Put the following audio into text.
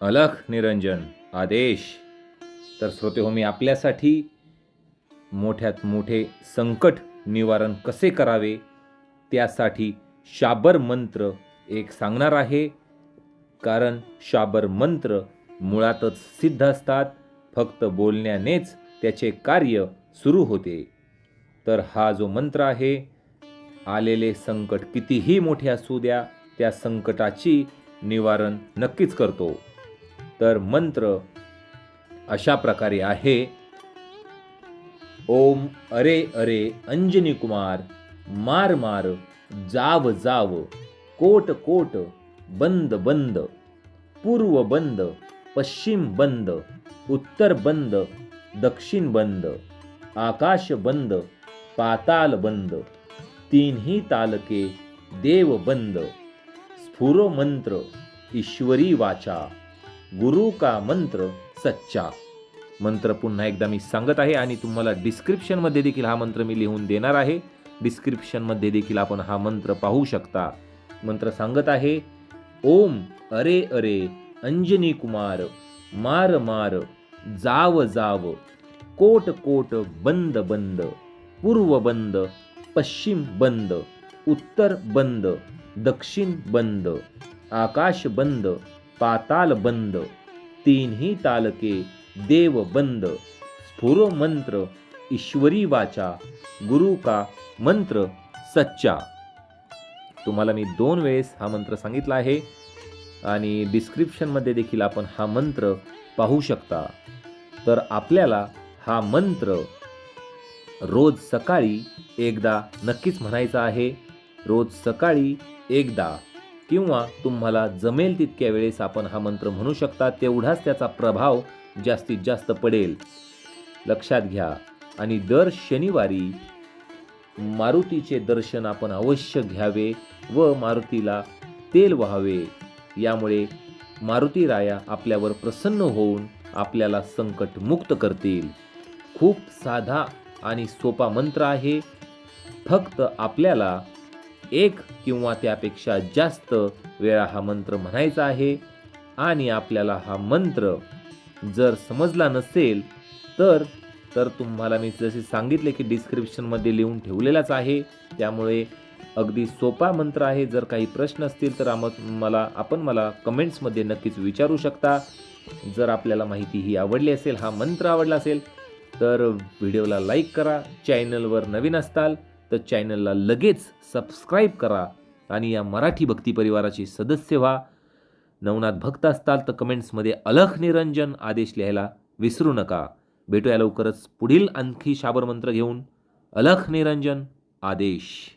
अलख निरंजन आदेश. तर श्रोते हो मी आपल्यासाठी मोठ्यात मोठे संकट निवारण कसे करावे त्यासाठी शाबर मंत्र एक सांगणार आहे. कारण शाबर मंत्र मुळातच सिद्ध असतात. फक्त बोलण्यानेच त्याचे कार्य सुरू होते. तर हा जो मंत्र आहे आलेले संकट कितीही मोठे असू द्या त्या संकटाची निवारण नक्कीच करतो. तर मंत्र अशा प्रकारे आहे. ओम अरे अरे अंजनी कुमार मार मार जाव जाव कोट कोट बंद बंद पूर्व बंद पश्चिम बंद उत्तर बंद दक्षिण बंद आकाश बंद पाताल बंद तीनही तालके देव बंद स्फुरो मंत्र ईश्वरी वाचा। गुरु का मंत्र सच्चा? मंत्र पुन्हा एकदा मी सांगत आहे आणि तुम्हाला डिस्क्रिप्शनमध्ये देखील हा मंत्र मी लिहून देणार आहे. डिस्क्रिप्शनमध्ये देखील आपण हा मंत्र पाहू शकता. मंत्र सांगत आहे ओम अरे अरे अंजनी कुमार मार मार जाव जाव कोट कोट बंद बंद पूर्व बंद पश्चिम बंद उत्तर बंद दक्षिण बंद आकाश बंद पाताल बंद तीनही तालके देव बंद. स्फुरो मंत्र ईश्वरी वाचा गुरु का मंत्र सच्चा. तुम्हाला मी दोन वेळेस हा मंत्र सांगितला आहे आणि डिस्क्रिप्शनमध्ये देखील आपण हा मंत्र पाहू शकता. तर आपल्याला हा मंत्र रोज सकाळी एकदा नक्कीच म्हणायचा आहे. रोज सकाळी एकदा. किंवा तुम्हाला जमेल तितक्या वेळेस आपण हा मंत्र म्हणू शकता तेवढाच त्याचा प्रभाव जास्तीत जास्त पडेल. लक्षात घ्या. आणि दर शनिवारी मारुतीचे दर्शन आपण अवश्य घ्यावे व मारुतीला तेल व्हावे. यामुळे मारुती राया आपल्यावर प्रसन्न होऊन आपल्याला संकट मुक्त करतील. खूप साधा आणि सोपा मंत्र आहे. फक्त आपल्याला एक किंवा त्यापेक्षा जास्त वेळा हा मंत्र म्हणायचा आहे आणि आपल्याला हा मंत्र जर समजला नसेल तर तर तुम्हाला मी जसे सांगितले की डिस्क्रिप्शनमध्ये लिहून ठेवलेलाच आहे. त्यामुळे अगदी सोपा मंत्र आहे. जर काही प्रश्न असतील तर आम मला आपण मला कमेंट्समध्ये नक्कीच विचारू शकता. जर आपल्याला माहिती ही आवडली असेल हा मंत्र आवडला असेल तर व्हिडिओला लाईक करा. चॅनलवर नवीन असताल तर चॅनलला लगेच सबस्क्राईब करा आणि या मराठी भक्ती परिवाराचे सदस्य व्हा. नवनाथ भक्त असताल तर कमेंट्समध्ये अलख निरंजन आदेश लिहायला विसरू नका. भेटूया लवकरच पुढील आणखी शाबरमंत्र घेऊन. अलख निरंजन आदेश.